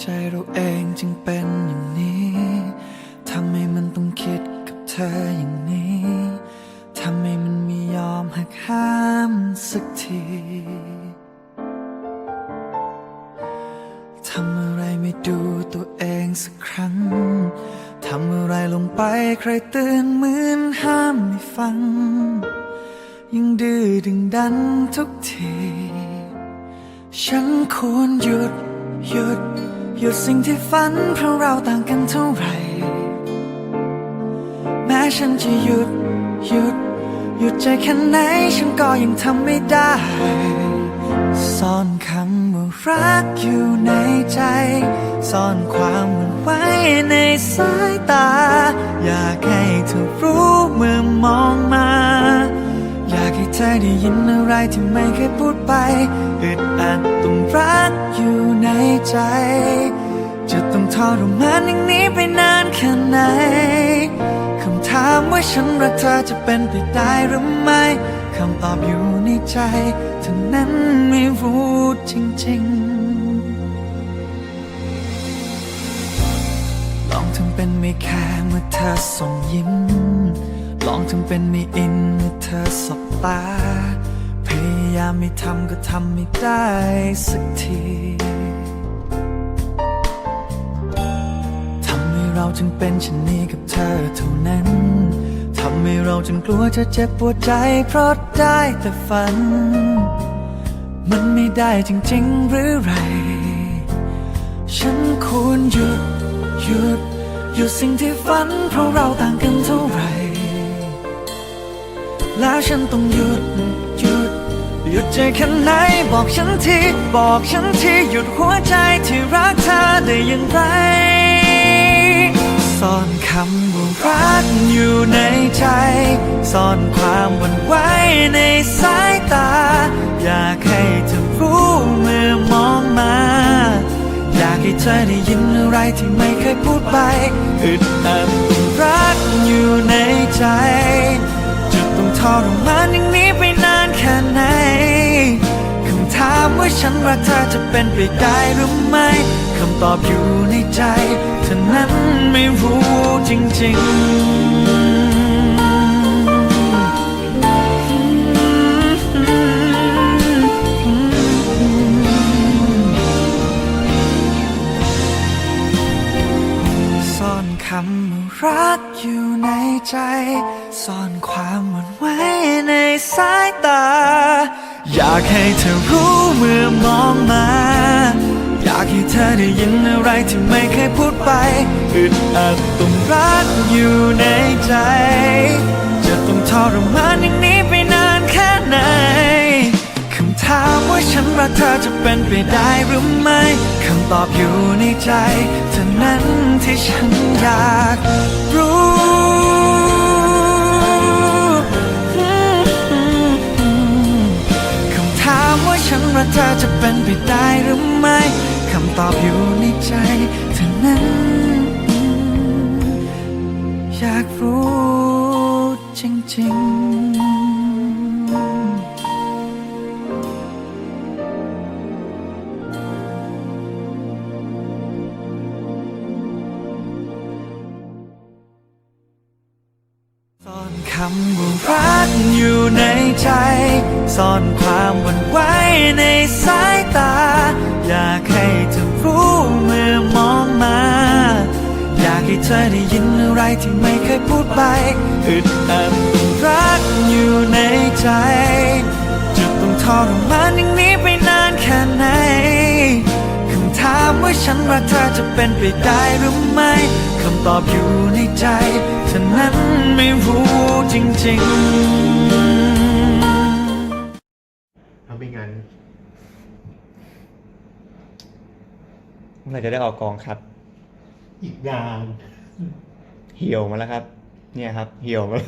ใจเราเองจึงเป็นอย่างนี้ทำให้มันต้องคิดกับเธออย่างนี้ทำให้มันไม่ยอมหักห้ามสักทีทำอะไรไม่ดูตัวเองสักครั้งทำอะไรลงไปใครเตือนเหมือนห้ามไม่ฟัง ยังดื้อดึงดันทุกที ฉันควรหยุดหยุด หยุดสิ่งที่ฝันเพราะเราต่างกันเท่าไหร่ แม้ฉันจะหยุดหยุด หยุดใจแค่ไหนฉันก็ยังทำไม่ได้ ซ่อนคำว่ารักอยู่ในใจ ซ่อนความมันไว้ในสายตา อยากให้เธอรู้เมื่อมองมา อยากให้เธอได้ยินอะไรที่ไม่เคยพูดไปอึดอัดต้องรักอยู่ในใจ รมานอย่างนี้ไปนานแค่ไหน คำถามว่าฉันรักเธอจะเป็นไปได้หรือไม่ คำตอบอยู่ในใจเธอนั้นไม่รู้จริงๆ ลองทำเป็นไม่แค่เมื่อเธอส่งยิ้ม ลองทำเป็นไม่อินเมื่อเธอสบตา พยายามไม่ทำก็ทำไม่ได้สักที จึงเป็นเช่นนี้กับเธอเท่านั้น ทำให้เราจนกลัวจะเจ็บปวดใจ เพราะได้แต่ฝัน มันไม่ได้จริงๆหรือไร ฉันควรหยุดหยุดหยุดสิ่งที่ฝัน เพราะเราต่างกันเท่าไหร่ แล้วฉันต้องหยุดหยุดหยุดใจแค่ไหนบอกฉันที บอกฉันที หยุดหัวใจที่รักเธอได้อย่างไร ซ่อนคำว่ารักอยู่ในใจ ซ่อนความหวั่นไหวในสายตา อยากให้เธอรู้เมื่อมองมา อยากให้เธอได้ยินอะไรที่ไม่เคยพูดไปอึดอัดรักอยู่ในใจจะต้องทรมานอย่างนี้ไปนานแค่ไหนคำถามว่าฉันรักเธอจะเป็นไปได้หรือไม่ คำตอบอยู่ในใจเธอนั้นไม่รู้จริงๆซ่อนคำว่ารักอยู่ในใจ ซ่อนความหวั่นไหวในสายตา อยากให้เธอรู้เมื่อมองมา ธอได้ยินอะไรที่ไม่เคยพูดไปอึดอัดต้องรักอยู่ในใจ จะต้องทรมานอย่างนี้ไปนานแค่ไหนคำถามว่าฉันรักเธอจะเป็นไปได้หรือไม่คำตอบอยู่ในใจเท่านั้นที่ฉันอยากรู้คำถามว่าฉันรักเธอจะเป็นไปได้หรือไม่ำตอบอยู่ในใจเท่านั้น อยากรู้จริงๆซ่อนคำว่ารักอยู่ในใจ ซ่อนความหวั่นไหวในสายตา อยากให้เธอรู้เมื่อมองมา อยากให้เธอได้ยินอะไรที่ไม่เคยพูดไป อึดอัดรักอยู่ในใจ จะต้องทรมานอย่างนี้ไปนานแค่ไหนคำถามว่าฉันรักเธอจะเป็นไปได้หรือไม่คำตอบอยู่ในใจเธอนั้นไม่รู้จริงถ้าไม่งั้น มื่อไหร่จะได้ออกกองครับ อีกนาน เหี่ยวมาแล้วครับ เนี่ยครับ เหี่ยวมา